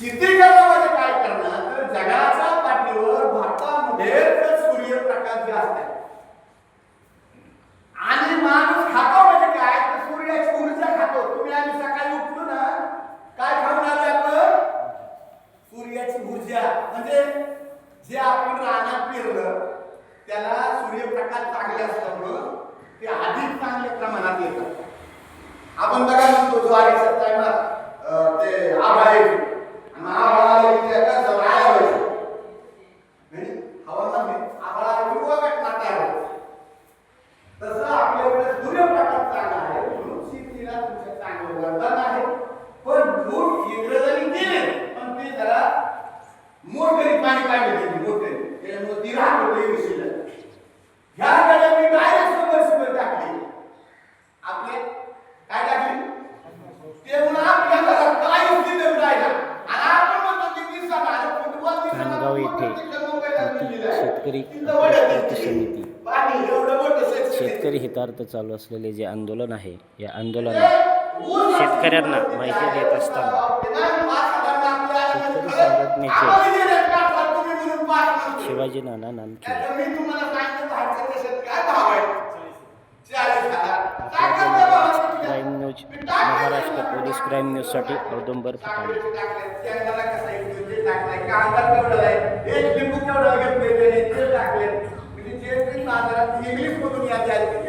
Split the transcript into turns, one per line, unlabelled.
शीतीकरणामध्ये काय करणार? तर जगाच्या पाठीवर भारतामध्ये सूर्यप्रकाश जास्त आहे आणि माणूस खातो म्हणजे काय? तर सूर्याची ऊर्जा खातो. तुम्ही आम्ही सकाळी उठलो ना काय खाऊन आलो आपण? सूर्याची ऊर्जा. म्हणजे जे आपण रानात पेरलं आपल्याकडे सूर्यप्रकाश चांगला आहे. म्हणून शेतीला तुमचं चांगलं वरदान आहे. पण लूट इंग्रजांनी केले पण ते जरा मोठरी पाणी काढले त्यांनी मोठे त्याच्यामुळे ती राहत होते शिल्लक ह्या गाड्या मी डायरेक्ट सबमर्सिबल टाकली. आपले काय टाकली? ते म्हणून दिलं राहिला आणि आपण म्हणतो वीस हजार आणि फुटबॉल आहे.
शेतकरी शेतकरी हितार्थ चालू असलेले जे आंदोलन आहे या आंदोलनात शेतकऱ्यांना माहिती देत असताना शेतकरी संघटनेचे Shivaji Nana Nanke crime news Maharashtra police crime न्यूजसाठी Audumbar Phutane
Emily ficou no minha viagem